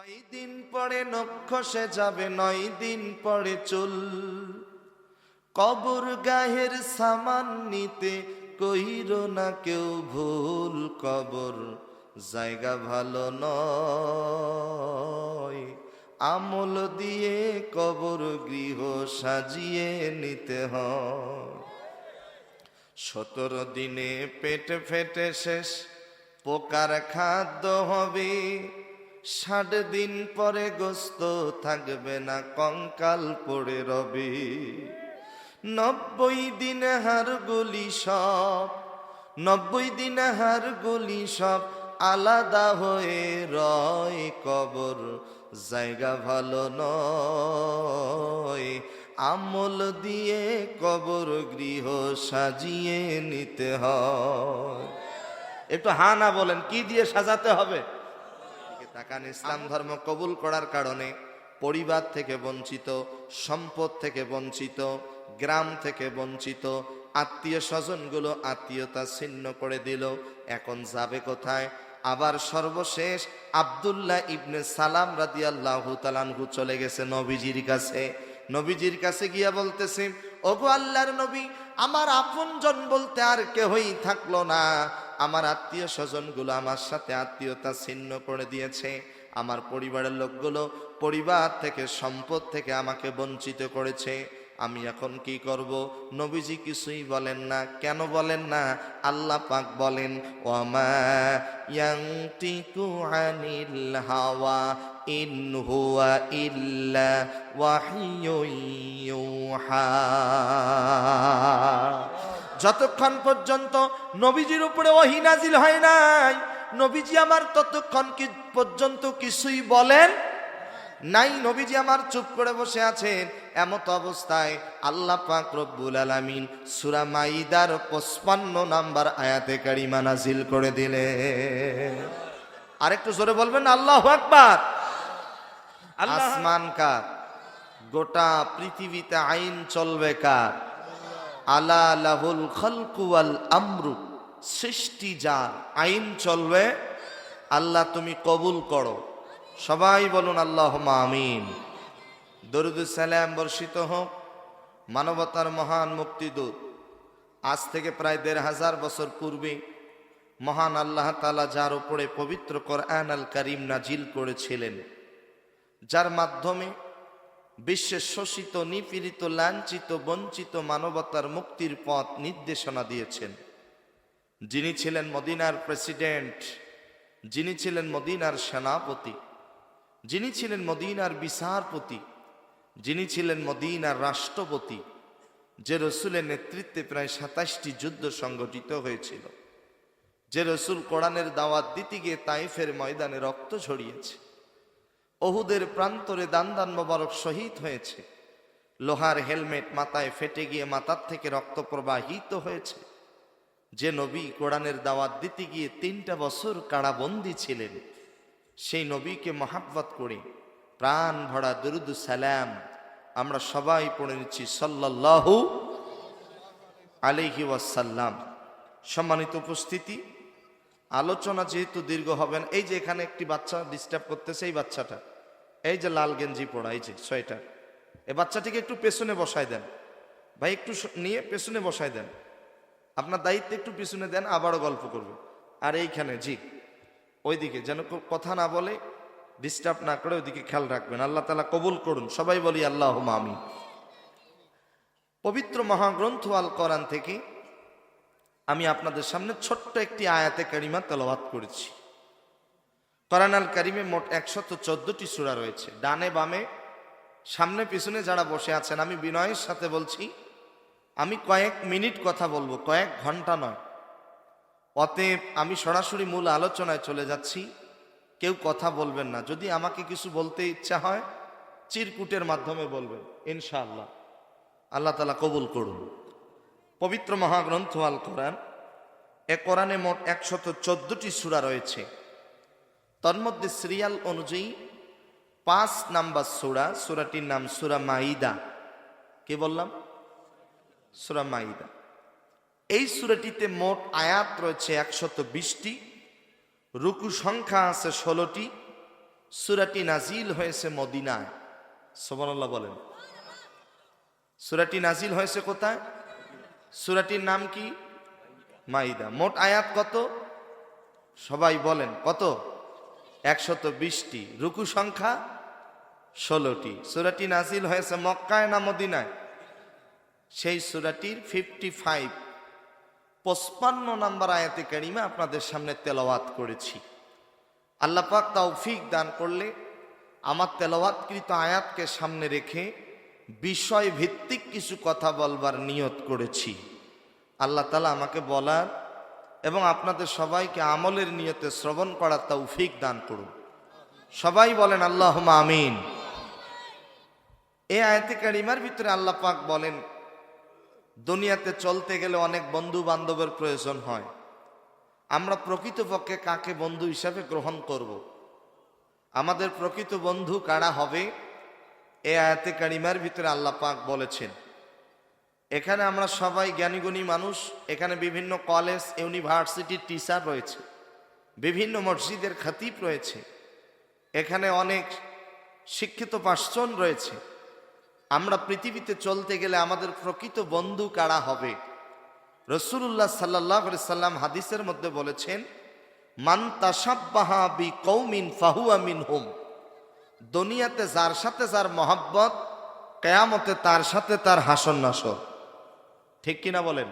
ছয় দিন পরে নক্ষসে যাবে, নয় দিন পরে চুল। কবর গাহের সামান নিতে কইর না কেউ ভুল কবর, জায়গা ভালো নয়। আমল দিয়ে কবর গৃহ সাজিয়ে নিতে হয়। সতেরো দিনে পেট ফেটে শেষ, পোকার খাদ্য হবে। ষাট দিন পরে গোস্ত থাকবে না, কঙ্কাল পড়ে রবে। নব্বই দিন হার গলি সব, নব্বই দিন হার গলি সব আলাদা হয়ে রয় কবর। জায়গা ভালো নয়, আমল দিয়ে কবর গৃহ সাজিয়ে নিতে হয়। একটু হা না বলেন, কি দিয়ে সাজাতে হবে? তাকান ইসলাম ধর্ম কবুল করার কারণে পরিবার থেকে বঞ্চিত, সম্পদ থেকে বঞ্চিত, গ্রাম থেকে বঞ্চিত, আত্মীয় স্বজনগুলো আত্মীয়তা ছিন্ন করে দিল। এখন যাবে কোথায়? আবার সর্বশেষ আব্দুল্লাহ ইবনে সালাম রাদিয়াল্লাহু তালানহু চলে গেছে নবীজির কাছে। নবীজির কাছে গিয়া বলতেছে, ওগো আল্লাহর নবী, আমার আপনজন বলতে আর কেহই থাকল না। আমার আত্মীয় স্বজনগুলো আমার সাথে আত্মীয়তা ছিন্ন করে দিয়েছে। আমার পরিবারের লোকগুলো পরিবার থেকে সম্পদ থেকে আমাকে বঞ্চিত করেছে। আমি এখন কি করব? নবীজি কিছুই বলেন না। কেন বলেন না? আল্লাহ পাক বলেন ওমা হাওয়া যতক্ষণ পর্যন্ত নবীজির উপরে ওহি নাজিল হয় নাই নবীজি আমার ততক্ষণ কি পর্যন্ত কিছুই বলেন নাই? নবীজি আমার চুপ করে বসে আছেন। এমত অবস্থায় আল্লাহ পাক রব্বুল আলামিন সূরা মাইদার 55 নাম্বার আয়াতে কারিমা নাজিল করে দিলে আরেকটু জোরে বলবেন আল্লাহু আকবার। আসমান কার? গোটা পৃথিবীতে আইন চলবে কার? আলা লাহুল খলকুয়াল আমরু, সৃষ্টি যার, আইন চলবে, আল্লাহ তুমি কবুল করো। সবাই বলুন আল্লাহ আমিন। দরুদুল সালাম বর্ষিত হোক, মানবতার মহান মুক্তিদূত। আজ থেকে প্রায় দেড় হাজার বছর পূর্বে মহান আল্লাহ তালা যার উপরে পবিত্র কোরআন আল করিম নাজিল করেছিলেন, যার মাধ্যমে বিশ্বের শোষিত, নিপীড়িত, লাঞ্ছিত, বঞ্চিত মানবতার মুক্তির পথ নির্দেশনা দিয়েছেন। যিনি ছিলেন মদিনার প্রেসিডেন্ট, যিনি ছিলেন মদিনার সেনাপতি, যিনি ছিলেন মদিনার বিচারপতি, যিনি ছিলেন মদিনার রাষ্ট্রপতি, যে রসুলের নেতৃত্বে প্রায় সাতাশটি যুদ্ধ সংগঠিত হয়েছিল। যে রসুল কোরআনের দাওয়াত দিতে গিয়ে তাইফের ময়দানে রক্ত ঝরিয়েছে। অহুদের প্রান্তরে দান দান মোবারক শহীদ হয়েছে। লোহার হেলমেট মাথায় ফেটে গিয়ে মাথার থেকে রক্ত প্রবাহিত হয়েছে। যে নবী কোরআনের দাওয়াত দিতে গিয়ে তিনটা বছর কারাবন্দী ছিলেন, সেই নবীকে মহাব্বত করে প্রাণ ভরা দুরুদ সালাম আমরা সবাই পড়ে নিচ্ছি সাল্লাল্লাহু আলাইহি ওয়াসাল্লাম। সম্মানিত উপস্থিতি, আলোচনা যেহেতু দীর্ঘ হবেন এই যে এখানে একটি বাচ্চা ডিস্টার্ব করতেছে, এই বাচ্চাটা এই যে লাল গেঞ্জি পড়া এই যে সোয়েটার। এই বাচ্চাটিকে একটু পেছনে বসায় দেন। ভাই, একটু নিয়ে পেছনে বসায় দেন। আপনার দায়িত্ব একটু পিছনে দেন, আবারও গল্প করবে। আর এইখানে, জি, ওইদিকে, যেন কথা না বলে ডিস্টার্ব না করে ওইদিকে খেয়াল রাখবেন। আল্লাহ তালা কবুল করুন। সবাই বলি আল্লাহ আমি পবিত্র মহাগ্রন্থ আল কোরআন থেকে আমি আপনাদের সামনে ছোট্ট একটি আয়াতে কারিমা তেলাওয়াত করেছি। কোরআন আল কারিমে মোট একশত চোদ্দটি সূরা রয়েছে। ডানে বামে, সামনে পিছনে যারা বসে আছেন, আমি বিনয়ের সাথে বলছি, আমি কয়েক মিনিট কথা বলব, কয়েক ঘণ্টা নয়। অতএব আমি সরাসরি মূল আলোচনায় চলে যাচ্ছি। কেউ কথা বলবেন না। যদি আমাকে কিছু বলতে ইচ্ছা হয়, চিরকুটের মাধ্যমে বলবেন, ইনশাআল্লাহ। আল্লাহ তালা কবুল করুন। পবিত্র মহাগ্রন্থ আল কোরআন, এ কোরআনে মোট একশত চোদ্দটি সূরা রয়েছে। তন্মধ্যে সিরিয়াল অনুযায়ী পাঁচ নাম্বার সূরা, সূরাটির নাম সূরা মাইদা কি বললাম? সূরা মাইদা এই সূরাটিতে মোট আয়াত রয়েছে একশত বিশটি, রুকু সংখ্যা আছে ষোলোটি, সুরাটি নাজিল হয়েছে মদিনায়। সোবানাল্লাহ বলেন। সুরাটি নাজিল হয়েছে কোথায়? সুরাটির নাম কি? মাইদা মোট আয়াত কত? সবাই বলেন, কত? একশত বিশটি। রুকু সংখ্যা ষোলোটি। সুরাটি নাজিল হয়েছে মক্কায় না মদিনায়? সেই সুরাটির ফিফটি ফাইভ পঁচপান্ন নাম্বার আয়াতে কারিমা আপনাদের সামনে তেলাওয়াত করেছি। আল্লাহ পাক তৌফিক দান করলে আমার তেলাওয়াতকৃত আয়াতকে সামনে রেখে বিষয় ভিত্তিক কিছু কথা বলবার নিয়ত করেছি। আল্লাহ তালা আমাকে বলার এবং আপনাদের সবাইকে আমলের নিয়তে শ্রবণ করার তৌফিক দান করুন। সবাই বলেন আল্লাহ আমিন। এই আয়াতে কারিমার ভিতরে আল্লাহ পাক বলেন, দুনিয়াতে চলতে গেলে অনেক বন্ধু বান্ধবের প্রয়োজন হয়। আমরা প্রকৃতপক্ষে কাকে বন্ধু হিসাবে গ্রহণ করব। আমাদের প্রকৃত বন্ধু কারা হবে? এ আয়াতে কারিমার ভিতরে আল্লাহ পাক বলেছেন। এখানে আমরা সবাই জ্ঞানীগুণী মানুষ। এখানে বিভিন্ন কলেজ ইউনিভার্সিটির টিচার রয়েছে। বিভিন্ন মসজিদের খাতিব রয়েছে। এখানে অনেক শিক্ষিত পাঁচজন রয়েছে। আমরা পৃথিবীতে চলতে গেলে আমাদের প্রকৃত বন্ধু কারা হবে? রসুল্লাহ সাল্লাহ সাল্লাম হাদিসের মধ্যে বলেছেন, মান তাসাব্বাহা বি কৌমিন ফাহুয়া মিন হুম দুনিয়াতে যার সাথে যার মহাব্বত, কেয়ামতে তার সাথে তার হাসন নাসর ঠিক কিনা বলেন?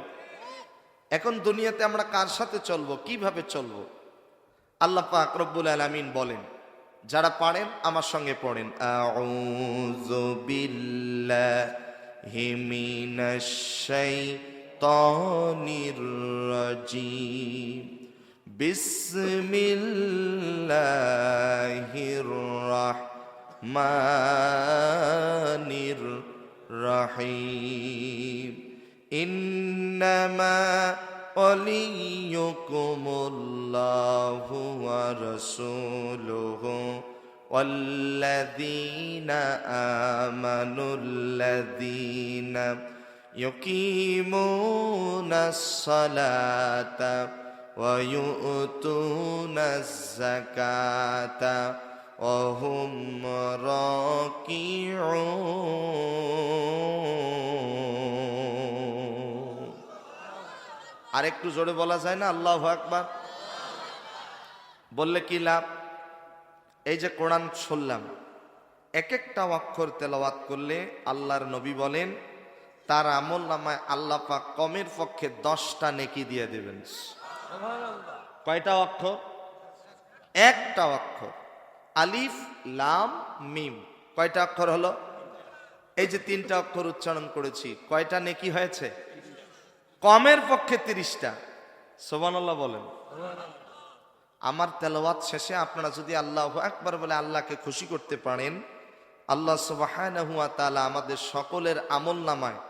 এখন দুনিয়াতে আমরা কার সাথে চলবো? কীভাবে চলবো? আল্লাহ পাক রব্বুল আলামিন বলেন, যারা পারেন, আমার সঙ্গে পড়েন। আউযু বিল্লাহি মিনাশ শাইতানির রাজিম। বিসমিল্লাহির রাহমানির রহিম। إنما وليكم الله ورسوله والذين آمنوا الذين يقيمون الصلاة ويؤتون الزكاة وهم راكعون. আর একটু জোরে বলা যায় না? আল্লাহ আকবার। বললে কি লাভ? এই যে কোরআন শুনলাম এক একটা অক্ষর তেলাওয়াত করলে আল্লাহর নবী বলেন, তার আমল নামায় আল্লাহ পাক কমের পক্ষে দশটা নেকি দিয়ে দেবেন। কয়টা অক্ষর? একটা অক্ষর। আলিফ, লাম, মিম। কয়টা অক্ষর হলো? এই যে তিনটা অক্ষর উচ্চারণ করেছি, কয়টা নেকি হয়েছে? কমের পক্ষে তিরিশটা। সোবানাল্লাহ বলেন। আমার তেলাওয়াত শেষে আপনারা যদি আল্লাহ একবার বলে আল্লাহকে খুশি করতে পারেন, আল্লাহ সুবাহানহু তাআলা আমাদের সকলের আমল নামায়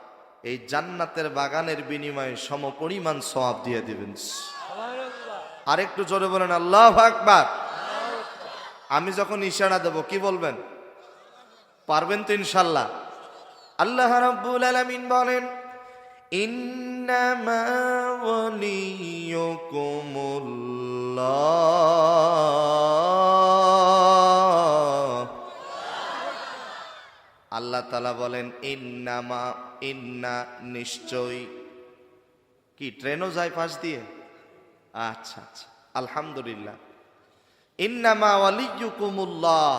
এই জান্নাতের বাগানের বিনিময়ে সমপরিমাণ সওয়াব দিয়ে দিবেন। আরেকটু জোরে বলেন, আল্লাহ আকবার। আমি যখন ইশারা দেব, কি বলবেন? পারবেন তো ইনশাল্লাহ আল্লাহ রাব্বুল আলামিন বলেন ইন্নামা ওয়ালিয়ুকুমুল্লাহ আল্লাহ তালা বলেন, ইন্নামা, ইন্না নিশ্চয় কি ট্রেনও যায় পাশ দিয়ে? আচ্ছা আচ্ছা আলহামদুলিল্লাহ। ইন্নামা ওয়ালিয়ুকুমুল্লাহ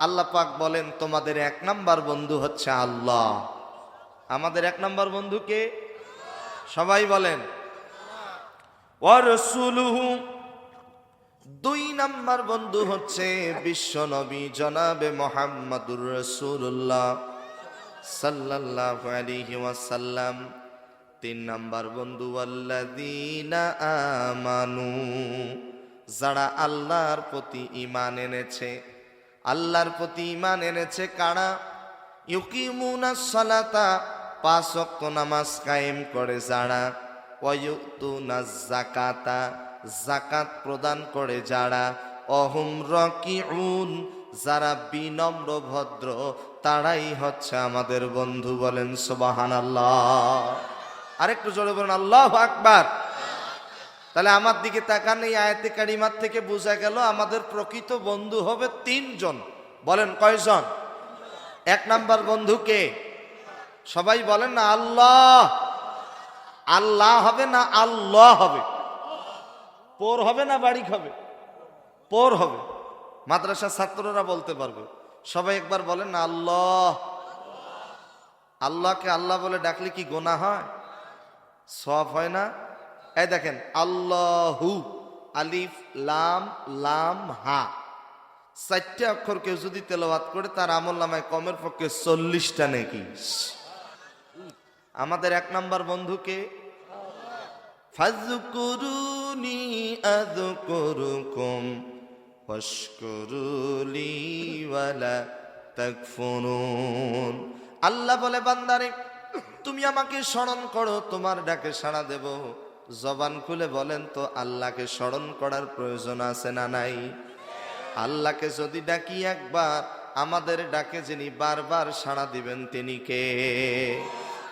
আল্লাহ পাক বলেন, তোমাদের এক নাম্বার বন্ধু হচ্ছে আল্লাহ। আমাদের এক নাম্বার বন্ধু কে? সবাই বলেন। দুই নাম্বার বন্ধু হচ্ছে বিশ্ব নবী জনাবে মোহাম্মদুর রসুল্লাহ সাল্লাল্লাহু আলাইহি ওয়াসাল্লাম। তিন নাম্বার বন্ধু আল্লাযীনা আমানু, যারা আল্লাহর প্রতি ইমান এনেছে। আল্লাহর প্রতি ইমান এনেছে কারা? ইউকিমুনাস সালাতা পাঁচ ওয়াক্ত নামাজ কায়েম করে যারা অয়ুক্তু না জাকাতা জাকাত প্রদান করে যারা, অহুম রকিউন, যারা বিনম্র ভদ্র, তারাই হচ্ছে আমাদের বন্ধু বলেন সুবাহান আল্লাহ আরেকটু জোরে বলেন, আল্লাহ আকবার। তাহলে আমার দিকে তাকান, এই আয়াতে কারিমার থেকে বোঝা গেল আমাদের প্রকৃত বন্ধু হবে তিনজন। বলেন কয়জন? এক নাম্বার বন্ধুকে সবাই বলেন না আল্লাহ। আল্লাহ হবে না আল্লাহ হবে। পোর হবে না বাড়ি হবে? পোর হবে। মাদ্রাসার ছাত্ররা বলতে পারবে। সবাই একবার বলেন না আল্লাহ। আল্লাহকে আল্লাহ বলে ডাকলে কি গোনা হয়? সব হয় না? এই দেখেন, আল্লাহু, আলিফ, লাম লাম, হা। চারটে অক্ষর কেউ যদি তেলাওয়াত করে, তার আমল নামায় কমের পক্ষে চল্লিশটা নাকি আমাদের এক নাম্বার বন্ধুকে ফাজকুরুনি আযকুরুকুম ওয়াশকুরুলি ওয়ালা তাকফুরুন। আল্লাহ বলে, বান্দারে, তুমি আমাকে স্মরণ করো, তোমার ডাকে সাড়া দেব। জবান খুলে বলেন তো, আল্লাহকে স্মরণ করার প্রয়োজন আছে না নাই? আল্লাহকে যদি ডাকি একবার, আমাদের ডাকে যিনি বারবার সাড়া দিবেন তিনি কে?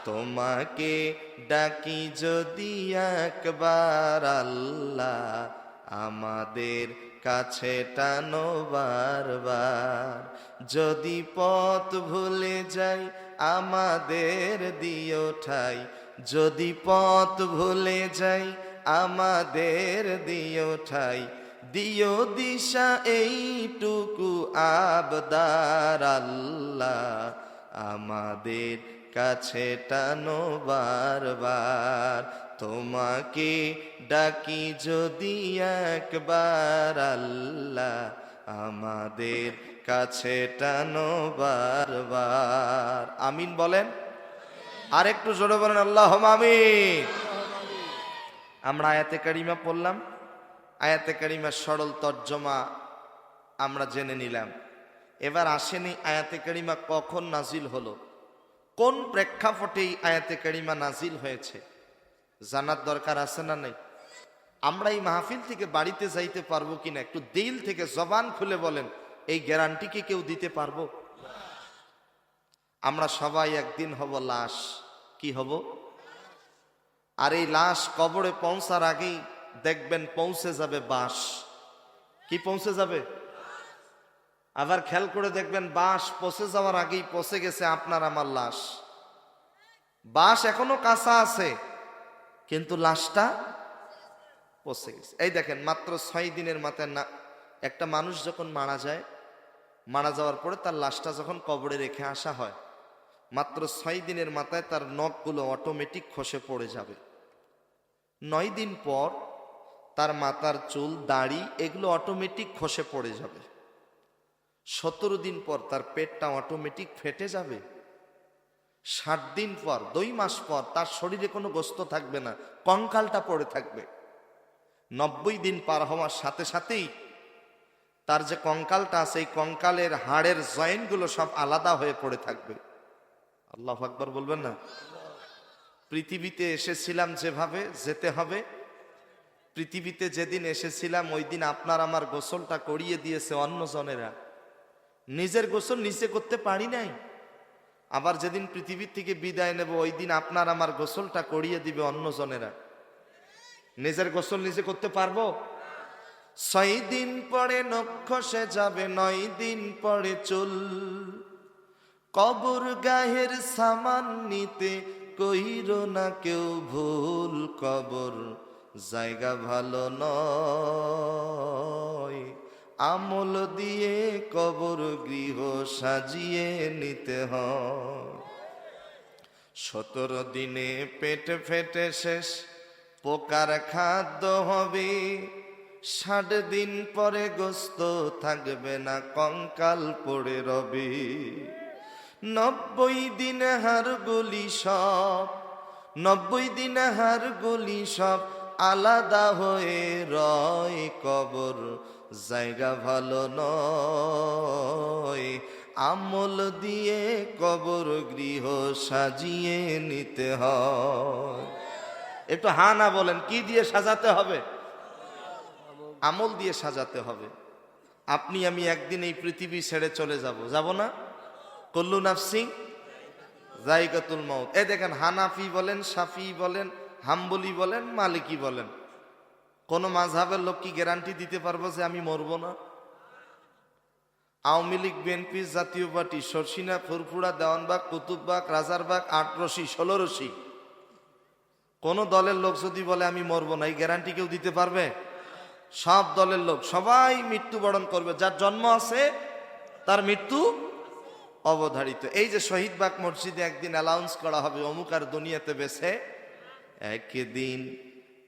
তোমাকে ডাকি যদি একবার আল্লাহ আমাদের কাছে টানো বারবার। যদি পথ ভুলে যাই, আমাদের দিও ঠাই। যদি পথ ভুলে যাই, আমাদের দিও ঠাই। দিও দিশা এইটুকু আবদার আল্লাহ আমাদের কাছে টানো বারবার। তোমাকে ডাকি যদি একবার আল্লাহ আমাদের কাছে টানো বারবার। আমিন বলেন? আর একটু জোরে বলেন আল্লাহ আমিন। আমরা আয়াতে কারিমা পড়লাম। আয়াতে কারিমার সরল তর্জমা আমরা জেনে নিলাম। এবার আসেনি আয়াতে কারিমা কখন নাজিল হলো? কোন প্রেক্ষাপটে এই আয়াতে কারিমা নাজিল হয়েছে? জানার দরকার আছে না নেই? আমরা এই মাহফিল থেকে বাড়িতে যাইতে পারব কিনা? একটু দিল থেকে জবান খুলে বলেন, এই গ্যারান্টি কি কেউ দিতে পারব? আমরা সবাই একদিন হব লাশ। কি হব? আর এই লাশ কবরে পৌঁছার আগেই দেখবেন পৌঁছে যাবে বাস কি পৌঁছে যাবে? আবার খেয়াল করে দেখবেন বাঁশ পচে যাওয়ার আগেই পচে গেছে আপনার আমার লাশ। বাঁশ এখনও কাঁচা আছে, কিন্তু লাশটা পচে গেছে। এই দেখেন, মাত্র ছয় দিনের মাথায় না, একটা মানুষ যখন মারা যায়, মারা যাওয়ার পরে তার লাশটা যখন কবরে রেখে আসা হয়, মাত্র ছয় দিনের মাথায় তার নখগুলো অটোমেটিক খসে পড়ে যাবে। নয় দিন পর তার মাথার চুল, দাড়ি, এগুলো অটোমেটিক খসে পড়ে যাবে। সতেরো দিন পর তার পেটটা অটোমেটিক ফেটে যাবে। ষাট দিন পর, দুই মাস পর তার শরীরে কোনো গোস্ত থাকবে না, কঙ্কালটা পড়ে থাকবে। নব্বই দিন পার হওয়ার সাথে সাথেই তার যে কঙ্কালটা আছে, এই কঙ্কালের হাড়ের জয়েন্টগুলো সব আলাদা হয়ে পড়ে থাকবে। আল্লাহ আকবর বলবেন না? পৃথিবীতে এসেছিলাম যেভাবে যেতে হবে। পৃথিবীতে যেদিন এসেছিলাম, ওই দিন আপনার আমার গোসলটা করিয়ে দিয়েছে অন্যজনেরা। নিজের গোসল নিচে করতে পারি নাই। আবার যেদিন পৃথিবীর থেকে বিদায় নেব, ওই দিন আপনার আমার গোসলটা করিয়ে দিবে অন্যজনেরা নিজের গোসল নিজে করতে পারব? ছয় দিন পরে নক্ষসে যাবে, নয় দিন পরে চুল। কবর গাহের সামান নিতে কইর না কেউ ভুল কবর, জায়গা ভালো নয়। আমল দিয়ে কবর গৃহ সাজিয়ে নিতে হয়। সতেরো দিনে পেট ফেটে শেষ, পোকার খাদ্য হবে। ষাট দিন পরে গোস্ত থাকবে না, কঙ্কাল পড়ে রবে। নব্বই দিন হার গুলি সব, নব্বই দিন হার গুলি সব আলাদা হয়ে রয় কবর। জায়গা ভালো নয়। আমল দিয়ে কবর গৃহ সাজিয়ে নিতে হয়। একটু হা না বলেন, কি দিয়ে সাজাতে হবে? আমল দিয়ে সাজাতে হবে। আপনি, আমি একদিন এই পৃথিবী ছেড়ে চলে যাব। যাব না? কল্লু নাফসি জাইকাতুল মাউত। এ দেখেন, হানাফি বলেন সাফি বলেন, হাম্বলি বলেন, মালিকি বলেন। কোন মাঝহাবের লোক কি গ্যারান্টি দিতে পারব যে আমি মরবো না? আওয়ামী লীগ বিএনপি জাতীয় পার্টি, সরসিনা, ফুরফুরা, দেওয়ানবাগ, কুতুববাগ, রাজারবাগ ষোলো রশি। কোন দলের লোক যদি বলে আমি মরবো না, এই গ্যারান্টি কেউ দিতে পারবে? সব দলের লোক, সবাই মৃত্যুবরণ করবে। যার জন্ম আছে, তার মৃত্যু অবধারিত। এই যে শহীদবাগ মসজিদে একদিন অ্যালাউন্স করা হবে, অমুক আর দুনিয়াতে বেছে, একদিন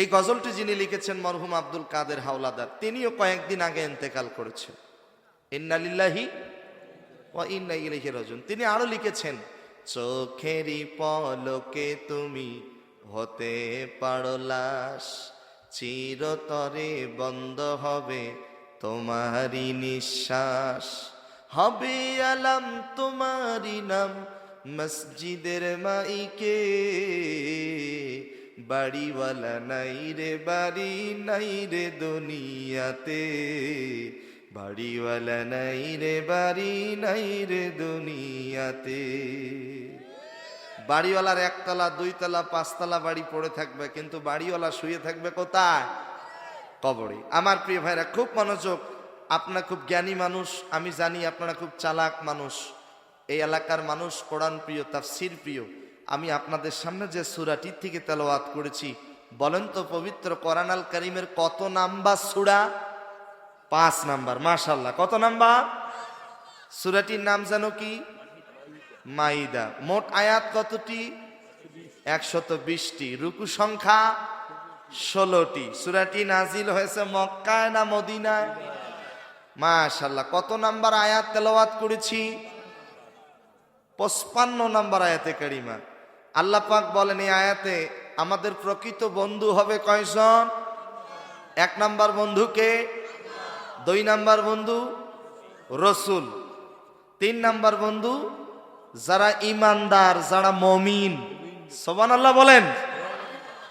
এই গজলটি যিনি লিখেছেন মরহুম আব্দুল কাদের হাওলাদার, তিনিও কয়েকদিন আগে ইন্তেকাল করেছেন। ইন্নালিল্লাহি ও ইন্না ইলাইহি রাজিউন। তিনি আরও লিখেছেন, চোখেরই পলকে তুমি হতে পারো লাশ, চিরতরে বন্ধ হবে তোমারই নিঃশ্বাস। হবে আলাম তোমারই নাম, মসজিদের মাইকে বাড়িওয়ালা নাই রে, বাড়ি নাই রে দুনিয়াতে। বাড়িওয়ালা নাই রে, বাড়ি নাই রে দুনিয়াতে। বাড়িওয়ালার একতলা, দুইতলা, পাঁচতলা বাড়ি পড়ে থাকবে, কিন্তু বাড়িওয়ালা শুয়ে থাকবে কোথায়? কবরে। আমার প্রিয় ভাইরা, খুব মনোযোগ। আপনার খুব জ্ঞানী মানুষ, আমি জানি আপনারা খুব চালাক মানুষ। এই এলাকার মানুষ কোরআন প্রিয়, তাফসির প্রিয়। আমি আপনাদের সামনে যে সুরাটি থেকে তেলাওয়াত করেছি, বলেন তো পবিত্র কোরআন আল করিমের কত নাম্বার সুরা? পাঁচ নাম্বার মাশাল্লাহ কত নাম্বার? সুরাটির নাম জানো কি? মাইদা। মোট আয়াত কতটি? একশত বিশটি। রুকু সংখ্যা ষোলোটি। সুরাটি নাজিল হয়েছে মক্কায় না মদিনায়? মাশাল্লাহ কত নাম্বার আয়াত তেলাওয়াত করেছি? পঁচপান্ন নাম্বার আয়াতে কারিমা। আল্লাহ পাক বলেন এই আয়াতে, আমাদের প্রকৃত বন্ধু হবে কয়জন? এক নাম্বার বন্ধুকে দুই নাম্বার বন্ধু রসুল। তিন নাম্বার বন্ধু যারা ইমানদার, যারা মমিন। সোবান আল্লাহ বলেন?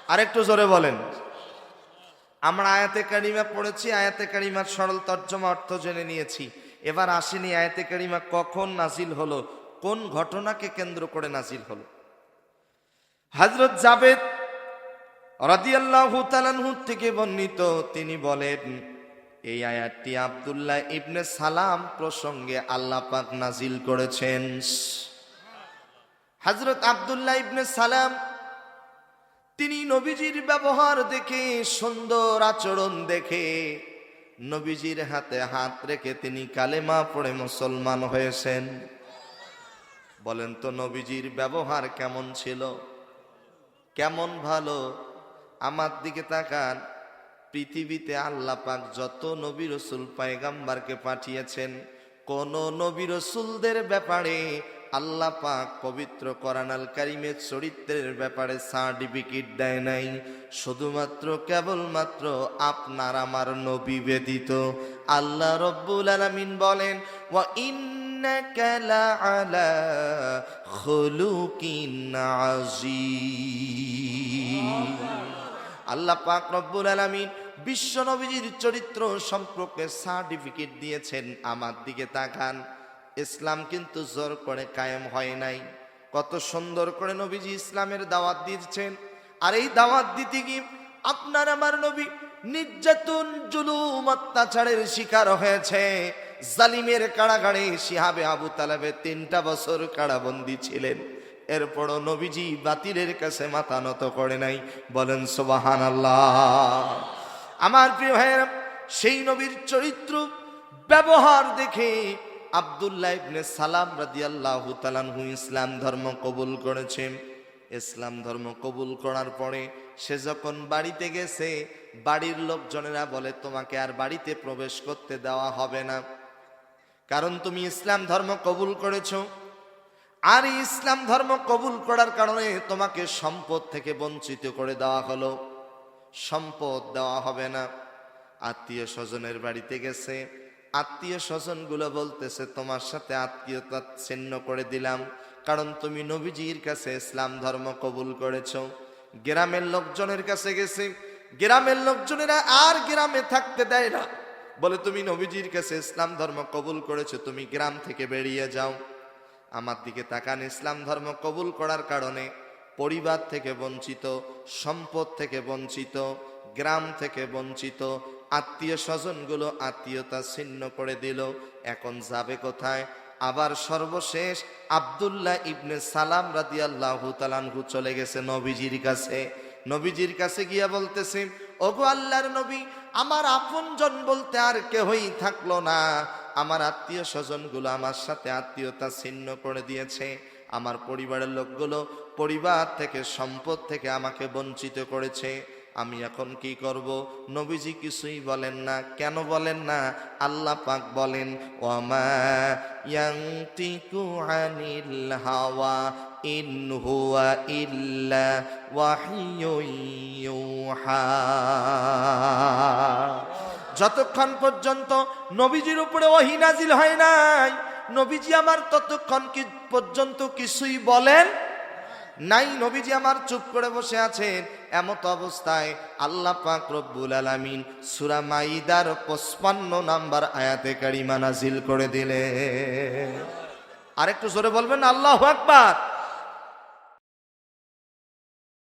আরেকটু জোরে বলেন। আমরা আয়াতে কারিমা পড়েছি, আয়াতে কারিমার সরল তর্জমা অর্থ জেনে নিয়েছি। এবার আসেনি আয়াতে কারিমা কখন নাজিল হলো, কোন ঘটনাকে কেন্দ্র করে নাজিল হলো। হজরত জাবেদ রাদিয়াল্লাহু তাআলাহু থেকে বর্ণিত, তিনি বলেন, এই আয়াতটি আব্দুল্লাহ ইবনে সালাম প্রসঙ্গে আল্লাহ পাক নাজিল করেছেন। হজরত আব্দুল্লাহ ইবনে সালাম, তিনি নবীজির ব্যবহার দেখে, সুন্দর আচরণ দেখে, নবীজির হাতে হাত রেখে তিনি কালেমা পড়ে মুসলমান হয়েছেন। বলেন তো, নবীজির ব্যবহার কেমন ছিল? কেমন ভালো? আমার দিকে তাকান। পৃথিবীতে আল্লাহ পাক যত নবী রসুল পায়গাম্বারকে পাঠিয়েছেন, কোন নবী রসুলদের ব্যাপারে আল্লাহ পাক পবিত্র করানাল কারিমের চরিত্রের ব্যাপারে সার্টিফিকেট দেয় নাই। শুধুমাত্র কেবলমাত্র আপনার আমার নবী ব্যতীত। আল্লাহ রব্বুল আলামিন বলেন, ওয়া ইন্নাকা লাআলা খুলুকিন আযীম আল্লাহ পাক রব্বুল আলামিন বিশ্ব নবীজির চরিত্র সম্পর্কে সার্টিফিকেট দিয়েছেন আমার দিকে তাকান। ইসলাম কিন্তু জোর করে কায়েম হয় নাই। কত সুন্দর করে নবীজি ইসলামের দাওয়াত দিচ্ছেন। আর এই দাওয়াত দিতে গিয়ে আপনার আমার নবী নির্যাতন, জুলুম, অত্যাচারের শিকার হয়েছে। জালিমের কারাগারে শিহাবে আবু তালেবে তিনটা বছর কারাবন্দি ছিলেন। এরপরও নবীজি বাতিলের কাছে মাথা নত করে নাই। বলেন সোবাহান আল্লাহ আমার প্রিয় ভাইয়ের, সেই নবীর চরিত্র ব্যবহার দেখে আবদুল্লাহ ইবনে সালাম রাদিয়াল্লাহু তাআলাহু ইসলাম ধর্ম কবুল করেছেন। ইসলাম ধর্ম কবুল করার পরে সে যখন বাড়িতে গেছে, বাড়ির লোকজনেরা বলে, তোমাকে আর বাড়িতে প্রবেশ করতে দেওয়া হবে না। কারণ তুমি ইসলাম ধর্ম কবুল করেছ। আর ইসলাম ধর্ম কবুল করার কারণে তোমাকে সম্পদ থেকে বঞ্চিত করে দেওয়া হলো। সম্পদ দেওয়া হবে না। আত্মীয় স্বজনের বাড়িতে গেছে। আত্মীয় স্বজনগুলো বলতেছে, তোমার সাথে আত্মীয়তা ছিন্ন করে দিলাম। কারণ তুমি নবীজির কাছে ইসলাম ধর্ম কবুল করেছ। গ্রামের লোকজনের কাছে গেছে। গ্রামের লোকজনেরা আর গ্রামে থাকতে দেয় না। বলে, তুমি নবীজির কাছে ইসলাম ধর্ম কবুল করেছ, তুমি গ্রাম থেকে বেরিয়ে যাও। আমার দিকে তাকান, ইসলাম ধর্ম কবুল করার কারণে পরিবার থেকে বঞ্চিত, সম্পদ থেকে বঞ্চিত, গ্রাম থেকে বঞ্চিত, আত্মীয় স্বজনগুলো আত্মীয়তা ছিন্ন করে দিল। এখন যাবে কোথায়? আবার সর্বশেষ আব্দুল্লাহ ইবনে সালাম রাদিয়াল্লাহু তালানহু চলে গেছে নবীজির কাছে। নবীজির কাছে গিয়া বলতেছে, ওগো আল্লাহর নবী আমার আপন আপনজন বলতে আর কেহই থাকল না। আমার আত্মীয় স্বজনগুলো আমার সাথে আত্মীয়তা ছিন্ন করে দিয়েছে। আমার পরিবারের লোকগুলো পরিবার থেকে সম্পদ থেকে আমাকে বঞ্চিত করেছে। আমি এখন কি করব? নবীজি কিছুই বলেন না। কেন বলেন না? আল্লাহ পাক বলেন ওয়ামা ইয়ান্তিকু আনিল হাওয়া ইন হুয়া ইল্লা যতক্ষণ পর্যন্ত নবীজির উপরে ওহী নাজিল হয় নাই, নবীজি আমার ততক্ষণ কি পর্যন্ত কিছুই বলেন নাই? নবীজি আমার চুপ করে বসে আছেন। এমত অবস্থায় আল্লাহ পাক রব্বুল আলামিন সূরা মাইদার 55 নাম্বার আয়াতে কারিমা নাজিল করে দিলে আরেকটু জোরে বলবেন, আল্লাহু আকবার।